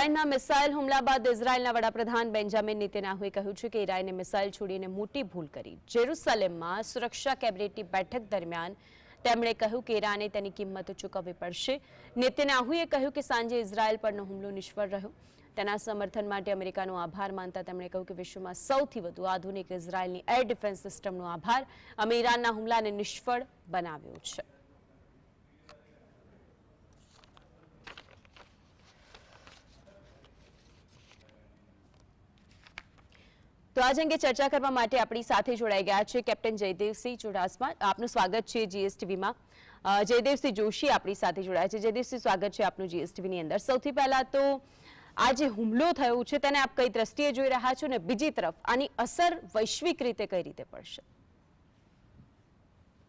ઈરાનના મિસાઇલ હુમલા બાદ ઇઝરાયેલના વડાપ્રધાન બેન્જામિન નેતન્યાહુએ કહ્યું છે કે ઇરાને મિસાઇલ છોડીને મોટી ભૂલ કરી. જેરુસલેમમાં સુરક્ષા કેબિનેટની બેઠક દરમિયાન તેમણે કહ્યું કે ઈરાને તેની કિંમત ચૂકવવી પડશે. નેતન્યાહુએ કહ્યું કે સાંજે ઇઝરાયેલ પરનો હુમલો નિષ્ફળ રહ્યો. તેના સમર્થન માટે અમેરિકાનો આભાર માનતા તેમણે કહ્યું કે વિશ્વમાં સૌથી વધુ આધુનિક ઇઝરાયેલની એર ડિફેન્સ સિસ્ટમનો આભાર અમે ઈરાનના હુમલાને નિષ્ફળ બનાવ્યો છે. તો આજ અંગે ચર્ચા કરવા માટે આપણી સાથે જોડાઈ ગયા છે કેપ્ટન જયદેવસિંહ ચુડાસમા. આપનું સ્વાગત છે જીએસટીવીમાં. જયદેવસિંહ જોશી આપણી સાથે જોડાયા છે. જયદેવસિંહ સ્વાગત છે આપનું જીએસટીવીની અંદર. સૌથી પહેલા તો આ જે હુમલો થયો છે તેને આપ કઈ દ્રષ્ટિએ જોઈ રહ્યા છો ને બીજી તરફ આની અસર વૈશ્વિક રીતે કઈ રીતે પડશે?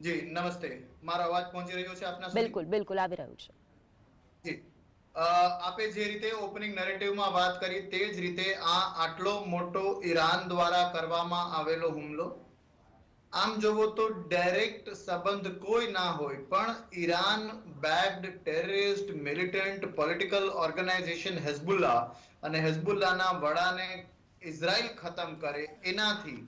જી નમસ્તે. મારો અવાજ પહોંચી રહ્યો છે આપના બિલકુલ બિલકુલ આવી રહ્યું છે. જી. આપે જે રીતે ઓપનિંગ નરેટિવમાં વાત કરી તે જ રીતે આ આટલો મોટો ઈરાન દ્વારા કરવામાં આવેલો હુમલો. આમ જોવો તો ડાયરેક્ટ સંબંધ કોઈ ના હોય, પણ Iran backed terrorist militant political organization Hezbollah અને હેઝબુલ્લાના વડાને ઇઝરાયલ ખતમ કરે એનાથી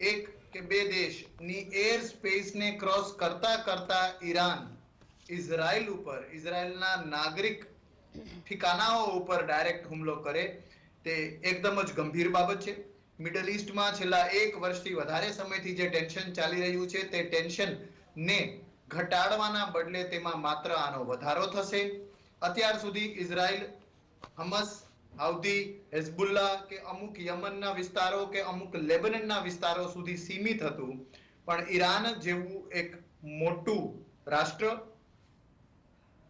એક કે બે દેશની એર સ્પેસને ક્રોસ કરતા કરતા ઈરાન ઇઝરાયલ ઉપર, ઇઝરાયલના નાગરિક ઠિકાનાઓ ઉપર ડાયરેક્ટ હુમલો કરે તે એકદમ જ ગંભીર બાબત છે. મિડલ ઇસ્ટમાં છેલ્લા એક વર્ષથી વધારે સમયથી જે ટેન્શન ચાલી રહ્યું છે તે ટેન્શન ને ઘટાડવાના બદલે તેમાં માત્ર આનો વધારો થશે. અત્યાર સુધી ઇઝરાયલ, હમસ, હાઉદી હેઝબુલ્લા કે અમુક યમનના વિસ્તારો કે અમુક લેબનનના વિસ્તારો સુધી સીમિત હતું. પણ ઈરાન જેવું એક મોટું રાષ્ટ્ર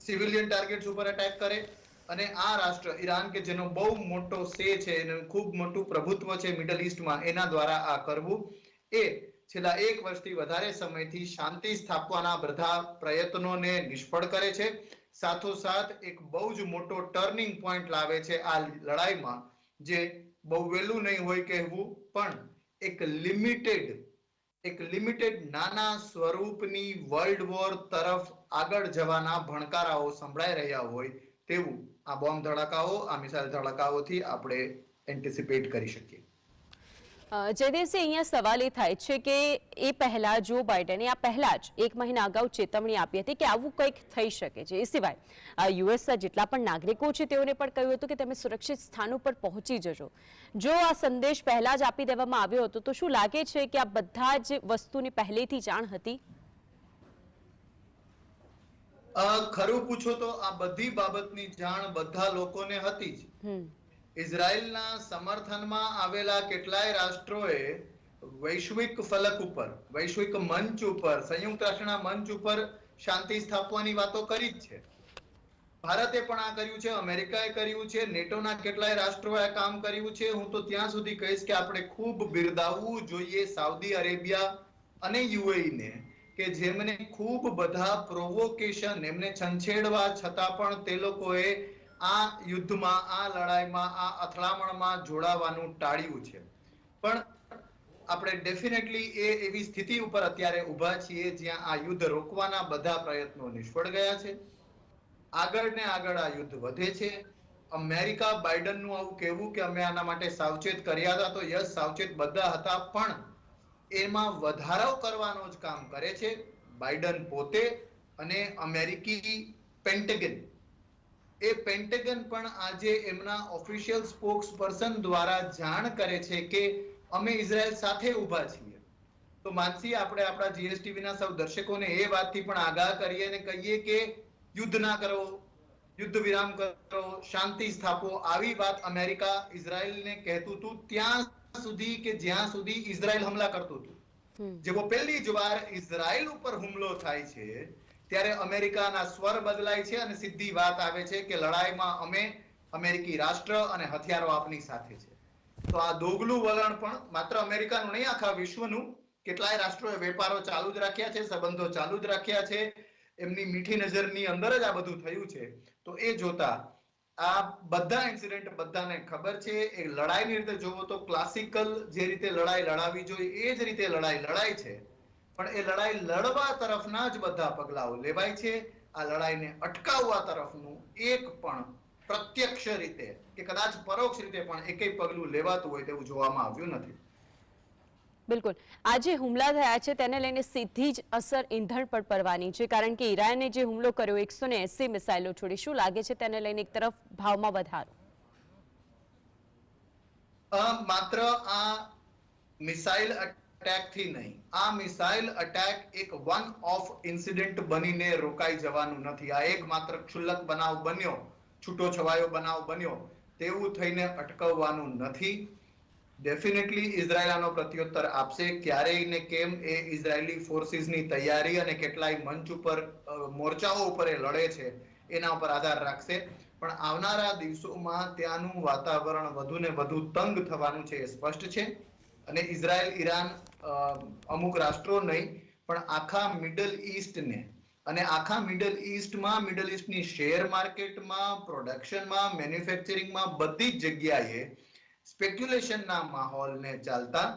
સિવિલિયન ટાર્ગેટ્સ ઉપર અટેક કરે. અને આ રાષ્ટ્ર ઈરાન કે જેનો બહુ મોટો સે છે એનું ખૂબ મોટું પ્રભુત્વ છે મિડલ ઈસ્ટમાં એના દ્વારા આ કરવું એ છેલ્લા એક વર્ષથી વધારે સમયથી શાંતિ સ્થાપવાના બધા પ્રયત્નોને નિષ્ફળ કરે છે. સાથોસાથ એક બહુ જ મોટો ટર્નિંગ પોઈન્ટ લાવે છે આ લડાઈમાં, જે બહુ વહેલું નહીં હોય કહેવું, પણ એક લિમિટેડ એક લિમિટેડ નાના સ્વરૂપની વર્લ્ડ વોર તરફ આગળ જવાના ભણકારાઓ સંભળાઈ રહ્યા હોય તેવું આ બોમ્બ ધડાકાઓ, આ મિસાઇલ ધડાકાઓથી આપણે એન્ટિસિપેટ કરી શકીએ. જયદેવસિંહ, અહીંયા સવાલ એ થાય છે કે એ પહેલા જો બાઇડને, આ પહેલા જ એક મહિના અગાઉ ચેતવણી આપી હતી કે આવું કંઈક થઈ શકે છે. એ સિવાય યુએસના જેટલા પણ નાગરિકો છે, તેઓને પણ કહ્યું હતું કે તમે સુરક્ષિત સ્થાનો પર પહોંચી જજો. જો આ સંદેશ પહેલા જ આપી દેવામાં આવ્યો હતો, તો શું લાગે છે કે આ બધા જ વસ્તુની પહેલેથી જાણ હતી? ખરું પૂછો તો આ બધી બાબતની જાણ બધા લોકોને હતી જ. ઇઝરાયલના સમર્થનમાં આવેલા કેટલાય રાષ્ટ્રોએ વૈશ્વિક ફલક ઉપર વૈશ્વિક મંચ ઉપર સંયુક્ત રાષ્ટ્રના મંચ ઉપર શાંતિ સ્થાપવાની વાતો કરી જ છે. ભારતે પણ આ કર્યું છે અમેરિકાએ કર્યું છે નેટોના કેટલાય રાષ્ટ્રોએ આ કામ કર્યું છે. હું તો ત્યાં સુધી કહીશ કે આપણે ખૂબ બિરદાવવું જોઈએ સાઉદી અરેબિયા અને યુએઈને. ને કે જેમને ખૂબ બધા પ્રોવોકેશન એમને છંછેડવા છતાં પણ તે લોકોએ આ યુદ્ધમાં, આ લડાઈમાં, આ અથડામણમાં જોડાવાનું ટાળ્યું છે. પણ આપણે ડેફિનેટલી એ એવી સ્થિતિ ઉપર અત્યારે ઊભા છીએ જ્યાં આ યુદ્ધ રોકવાના બધા પ્રયત્નો નિષ્ફળ ગયા છે. આગળ ને આગળ આ યુદ્ધ વધે છે. અમેરિકા બાઇડનનું આવું કહેવું કે અમે આના માટે સાવચેત કર્યા હતા તો યસ, સાવચેત બધા હતા, પણ એમાં વધારો કરવાનો જ કામ કરે છે. બાઇડન પોતે અને અમેરિકી પેન્ટેગન એ પેન્ટેગન પણ આજે એમના ઓફિશિયલ સ્પોક્સ પર્સન દ્વારા જાણ કરે છે કે અમે ઇઝરાયલ સાથે ઊભા છીએ. તો માનસી, આપણે આપણા જીએસટીવીના સૌ દર્શકોને એ વાતથી પણ આગાહ કરીએ અને કહીએ કે યુદ્ધ ના કરો, યુદ્ધ વિરામ કરો, શાંતિ સ્થાપો. આવી વાત અમેરિકા ઇઝરાયલને કહેતું હતું ત્યાં સુધી કે જ્યાં સુધી ઇઝરાયલ હમલા કરતું હતું. જેવો પહેલી જ વાર ઇઝરાયલ ઉપર હુમલો થાય છે ત્યારે અમેરિકાના સ્વર બદલાય છે અને સીધી વાત આવે છે કે લડાઈમાં અમે અમેરિકી રાષ્ટ્ર અને હથિયારો આપની સાથે છે. તો આ દોગલું વલણ પણ માત્ર અમેરિકાનું નહીં આખા વિશ્વનું કેટલાય રાષ્ટ્રોએ વેપારો ચાલુ જ રાખ્યા છે સંબંધો ચાલુ જ રાખ્યા છે. એમની મીઠી નજરની અંદર જ આ બધું થયું છે. તો એ જોતા આ બધા ઇન્સિડન્ટ બધાને ખબર છે. એ લડાઈની રીતે જોવો તો ક્લાસિકલ જે રીતે લડાઈ લડાવી જોઈએ, એ જ રીતે લડાઈ લડાઈ છે. પણ એ લડાઈ લડવા તરફના જ બધા પગલાઓ લેવાય છે. આ લડાઈને અટકાવવા તરફનું એક પણ પ્રત્યક્ષ રીતે કે કદાચ પરોક્ષ રીતે પણ એકેય પગલું લેવાતું હોય તેવું જોવામાં આવ્યું નથી. બિલકુલ. આ જે હુમલા થયા છે, તેને લઈને સીધી જ અસર ઈંધણ પર પડવાની છે, કારણ કે ઈરાને જે હુમલો કર્યો, એકસો ને એસી મિસાઇલો છોડી. શું લાગે છે તેને લઈને એક તરફ ભાવમાં વધારો? માત્ર આ મિસાઇલ અટેકથી નહીં, આ મિસાઇલ અટેક એક વન ઓફ ઇન્સિડન્ટ બનીને રોકાઈ જવાનું નથી. આ એક માત્ર ક્ષુલ્લક બનાવ બન્યો છૂટો છવાયો બનાવ બન્યો, તેવું થઈને અટકાવવાનું નથી. ડેફિનેટલી ઇઝરાયલ આનો પ્રત્યુત્તર આપશે. ક્યારેય ને કેમ એ ઇઝરાયલી ફોર્સિસની તૈયારી અને કેટલાય મંચ ઉપર મોરચાઓ ઉપર એ લડે છે, એના ઉપર આધાર રાખશે. પણ આવનારા દિવસોમાં ત્યાંનું વાતાવરણ વધુ ને વધુ તંગ થવાનું છે એ સ્પષ્ટ છે. અને ઇઝરાયલ, ઈરાન અમુક રાષ્ટ્રો નહીં, પણ આખા મિડલ ઈસ્ટને અને આખા મિડલ ઈસ્ટમાં, મિડલ ઈસ્ટની શેર માર્કેટમાં, પ્રોડક્શનમાં, મેન્યુફેક્ચરિંગમાં બધી જ જગ્યાએ સ્પેક્યુલેશનના માહોલને ચાલતા,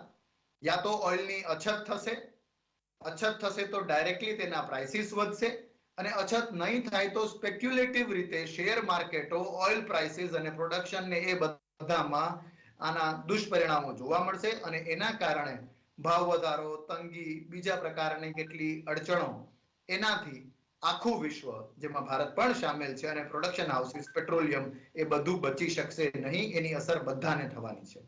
યા તો ઓઇલની અછત થશે અછત થશે તો ડાયરેક્ટલી તેના પ્રાઇસીસ વધશે, અને અછત નહીં થાય તો સ્પેક્યુલેટિવ રીતે શેર માર્કેટો ઓઇલ પ્રાઇસીસ અને પ્રોડક્શન ને એ બધામાં આના દુષ્પરિણામો જોવા મળશે, અને એના કારણે ભાવ વધારો, તંગી, બીજા પ્રકારની કેટલી અડચણો, એનાથી આખું વિશ્વ જેમાં ભારત પણ સામેલ છે અને પ્રોડક્શન હાઉસીસ પેટ્રોલિયમ એ બધું બચી શકશે નહીં, એની અસર બધાને થવાની છે.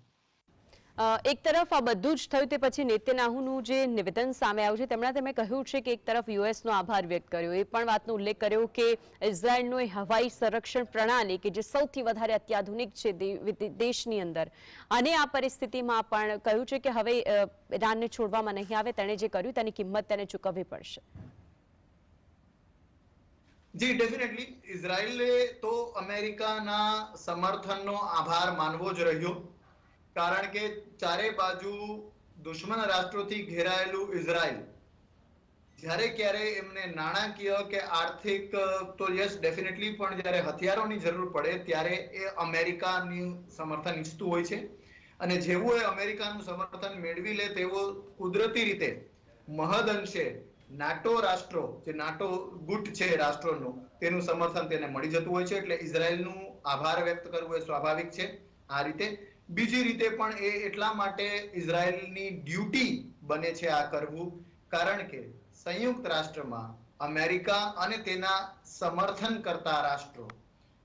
એક તરફ આ બધું જ થયું તે પછી નેતન્યાહુનું જે નિવેદન સામે આવ્યું છે, તેમણે તેમણે કહ્યું છે કે એક તરફ યુએસનો આભાર વ્યક્ત કર્યો. એ પણ વાતનો ઉલ્લેખ કર્યો કે ઇઝરાયલનો એ હવાઈ સંરક્ષણ પ્રણાલી કે જે સૌથી વધારે અત્યાધુનિક છે દેશની અંદર. અને આ પરિસ્થિતિમાં પણ કહ્યું છે કે હવે ઈરાનને છોડવામાં નહીં આવે, તેણે જે કર્યું તેની કિંમત તેને ચૂકવવી પડશે. જી ડેફિનેટલી ઇઝરાયલે તો અમેરિકાના સમર્થનનો આભાર માનવો જ રહ્યો, કારણ કે ચારે બાજુ દુશ્મન રાષ્ટ્રોથી ઘેરાયેલું ઇઝરાયલ, જ્યારે ક્યારે એમને નાણાકીય કે આર્થિક, તો યસ ડેફિનેટલી પણ જ્યારે હથિયારોની જરૂર પડે, ત્યારે એ અમેરિકાની સમર્થન ઈચ્છતું હોય છે. અને જેવું એ અમેરિકાનું સમર્થન મેળવી લે તેવો કુદરતી રીતે મહદ અંશે નાટો રાષ્ટ્રો, જે નાટો ગુટ છે રાષ્ટ્રોનું, તેનું સમર્થન તેને મળી જતું હોય છે એટલે ઇઝરાયલનું આભાર વ્યક્ત કરવું એ સ્વાભાવિક છે આ રીતે. બીજી રીતે પણ એ એટલા માટે ઇઝરાયલની ડ્યુટી બને છે આ કરવું, કારણ કે સંયુક્ત રાષ્ટ્રમાં અમેરિકા અને તેના સમર્થન કરતા રાષ્ટ્રો,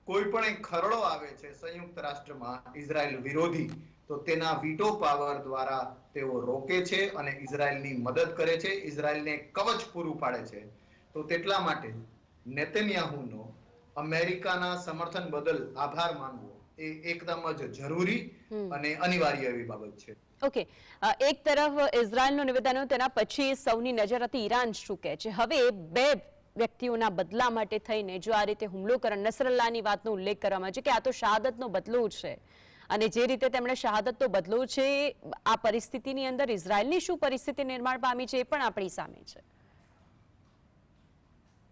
કોઈ પણ એક ખરડો આવે છે સંયુક્ત રાષ્ટ્રમાં ઇઝરાયલ વિરોધી તો તેના વીટો પાવર દ્વારા તેઓ રોકે છે અને ઇઝરાયલની મદદ કરે છે. ઇઝરાયલને કવચ પૂરું પાડે છે. તો તેટલા માટે નેતન્યાહુનો અમેરિકાના સમર્થન બદલ આભાર માનવો એ એકદમ જ જરૂરી અને અનિવાર્ય એવી બાબત છે. ઓકે. એક તરફ ઇઝરાયલનું નિવેદન તેના પછી સૌની નજર હતી ઈરાન શું કહે છે. હવે બે વ્યક્તિઓના બદલા માટે થઈને જો આ રીતે હુમલો કરણ નસરલ્લાની વાતનો ઉલ્લેખ કરવામાં આવે છે કે આ તો શહાદતનો બદલો છે. અને જે રીતે તેમણે શહાદતનો બદલો છે, આ પરિસ્થિતિની અંદર ઇઝરાયલની શું પરિસ્થિતિ નિર્માણ પામી છે એ પણ આપણી સામે છે.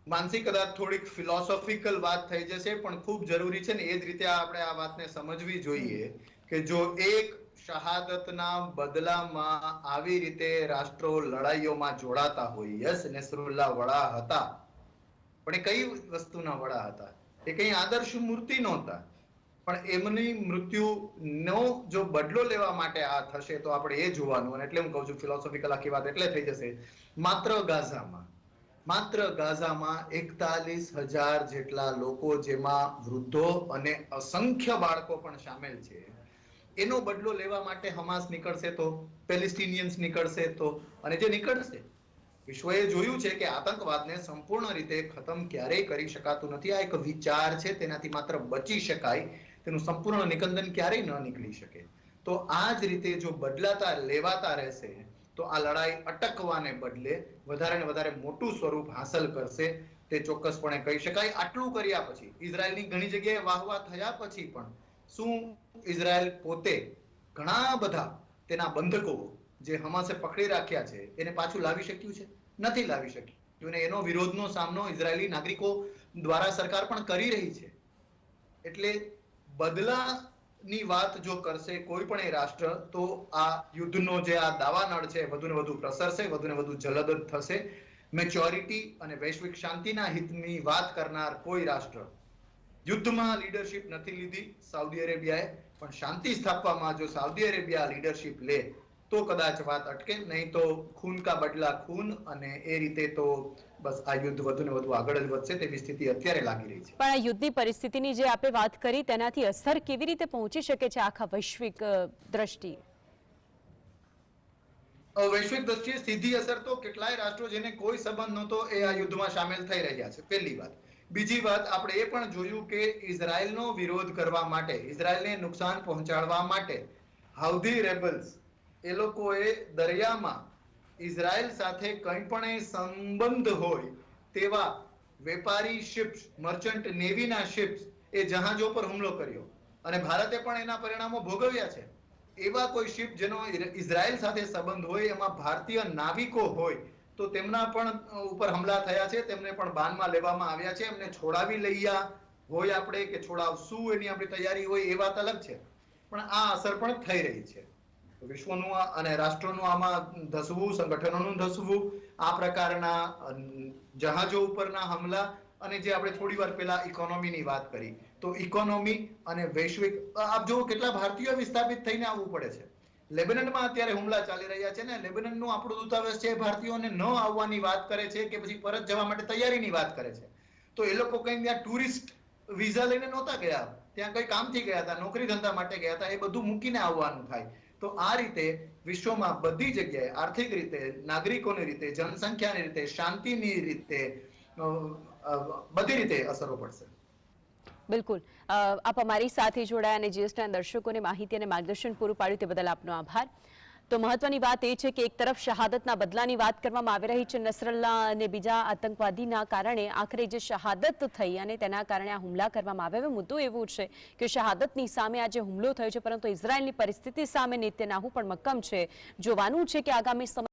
માનસી કદાચ થોડીક ફિલોસોફિકલ વાત થઈ જશે, પણ ખૂબ જરૂરી છે ને એ જ રીતે આપણે આ વાતને સમજવી જોઈએ કે જો એક શહાદતના બદલામાં આવી રીતે રાષ્ટ્રો લડાઈઓમાં જોડાતા હોય, યસ નેસરુલ્લા વડા હતા, પણ એ કઈ વસ્તુના વડા હતા? એ કઈ આદર્શ મૂર્તિ નહોતા. પણ એમની મૃત્યુનો જો બદલો લેવા માટે આ થશે તો આપણે એ જોવાનું. અને એટલે હું કહું છું ફિલોસોફિકલ આખી વાત એટલે થઈ જશે. માત્ર ગાઝામાં માત્ર ગાઝામાં એકતાલીસ હજાર જેટલા લોકો જેમાં વૃદ્ધો અને અસંખ્ય બાળકો પણ સામેલ છે. એનો બદલો લેવા માટે હમાસ નીકળશે તો, પેલેસ્ટિનિયન્સ નીકળશે તો, અને જે નીકળશે, વિશ્વએ જોયું છે કે આતંકવાદને સંપૂર્ણ રીતે ખતમ ક્યારેય કરી શકાતું નથી. આ એક વિચાર છે, તેનાથી માત્ર બચી શકાય તેનું સંપૂર્ણ નિકંદન ક્યારેય ન નીકળી શકે. તો આ જ રીતે જો બદલાતા, લેવાતા રહેશે, તો આ લડાઈ અટકવાને બદલે વધારે ને વધારે મોટું સ્વરૂપ હાંસલ કરશે. તે ચોક્કસપણે કહી શકાય. આટલું કર્યા પછી, ઇઝરાયલની ઘણી જગ્યાએ વાહવા થયા પછી પણ, શું ઇઝરાયલ પોતે ઘણા બધા તેના બંધકો જે હમાસે પકડી રાખ્યા છે, એને પાછું લાવી શક્યું છે? નથી લાવી શક્યું. અને એનો વિરોધનો સામનો ઇઝરાયલી નાગરિકો દ્વારા સરકાર પણ કરી રહી છે. એટલે બદલાની વાત જો કરશે કોઈ પણ એ રાષ્ટ્ર, તો આ યુદ્ધનો જે આ દાવાનળ છે વધુ ને વધુ પ્રસરશે વધુ ને વધુ જલદ થશે. મેચ્યોરિટી અને વૈશ્વિક શાંતિના હિતની વાત કરનાર કોઈ રાષ્ટ્ર યુદ્ધમાં લીડરશિપ નથી લીધી સાઉદી અરેબિયાએ, પણ શાંતિ સ્થાપવામાં જો સાઉદી અરેબિયા લીડરશિપ લે તો કદાચ વાત અટકે નહીં તો ખૂન કા બદલા ખૂન અને એ રીતે તો બસ આ યુદ્ધ વધુ ને વધુ આગળ જ વધશે તેવી સ્થિતિ અત્યારે લાગી રહી છે. પણ આ યુદ્ધની પરિસ્થિતિની જે આપણે વાત કરી તેનાથી અસર કેવી રીતે પહોંચી શકે છે આખા વૈશ્વિક દ્રષ્ટિએ? વૈશ્વિક દ્રષ્ટિએ સીધી અસર તો કેટલાય રાષ્ટ્રો જેને કોઈ સંબંધ નહોતો એ આ યુદ્ધમાં સામેલ થઈ રહ્યા છે. પહેલી વાત. બીજી વાત આપણે એ પણ જોયું કે ઇઝરાયલનો વિરોધ કરવા માટે ઇઝરાયલને નુકસાન પહોંચાડવા માટે હાઉધી રેબલ્સ એ લોકોએ દરિયામાં ઇઝરાયલ સાથે કંઈ પણ સંબંધ હોય તેવા વેપારી શિપ્સ મર્ચન્ટ નેવીના શિપ્સ એ જહાજો પર હુમલો કર્યો. અને ભારતે પણ એના પરિણામો ભોગવ્યા છે. એવા કોઈ શિપ જેનો ઇઝરાયલ સાથે સંબંધ હોય, એમાં ભારતીય નાવિકો હોય, તો તેમના પણ ઉપર હુમલા થયા છે. તેમને પણ બાનમાં લેવામાં આવ્યા છે. એમને છોડાવી લઈયા હોય આપણે કે છોડાવશું એની આપણી તૈયારી હોય એ વાત અલગ છે. પણ આ અસર પણ થઈ રહી છે. વિશ્વનું અને રાષ્ટ્રોનું આમાં ધસવું, સંગઠનોનું ધસવું, આ પ્રકારના જહાજો ઉપરના હુમલા અને જે આપણે થોડી વાર પહેલા ઇકોનોમીની વાત કરી. તો ઇકોનોમી અને વૈશ્વિક આપ જુઓ કેટલા ભારતીયો વિસ્થાપિત થઈને આવવું પડે છે. લેબનનમાં અત્યારે હુમલા ચાલી રહ્યા છે ને, લેબનનનું આપણું દૂતાવાસ છે ભારતીયોને ન આવવાની વાત કરે છે કે પછી પરત જવા માટે તૈયારીની વાત કરે છે. તો એ લોકો કઈ ત્યાં ટુરિસ્ટ વિઝા લઈને નહોતા ગયા. ત્યાં કઈ કામથી ગયા હતા, નોકરી ધંધા માટે ગયા હતા, એ બધું મૂકીને આવવાનું થાય. તો આ રીતે વિશ્વમાં બધી જગ્યાએ આર્થિક રીતે, નાગરિકોની રીતે, જનસંખ્યાની રીતે, શાંતિની રીતે બધી રીતે અસરો પડશે. બિલકુલ. આપ અમારી સાથે જોડાયા અને જીએસટીના દર્શકોને માહિતી અને માર્ગદર્શન પૂરું પાડ્યું તે બદલ આપનો આભાર. તો મહત્વની વાત એ છે કે એક તરફ શહાદતના બદલાની વાત કરવામાં આવી રહી છે નસરલ્લા અને બીજા આતંકવાદીના કારણે આખરે જે શહાદત થઈ અને તેના કારણે આ હુમલા કરવામાં આવ્યા. મુદ્દો એવો છે કે શહાદતની સામે આજે હુમલો થયો છે, પરંતુ ઇઝરાયલની પરિસ્થિતિ સામે નેત્યનાહુ પણ મક્કમ છે. જોવાનું છે કે આગામી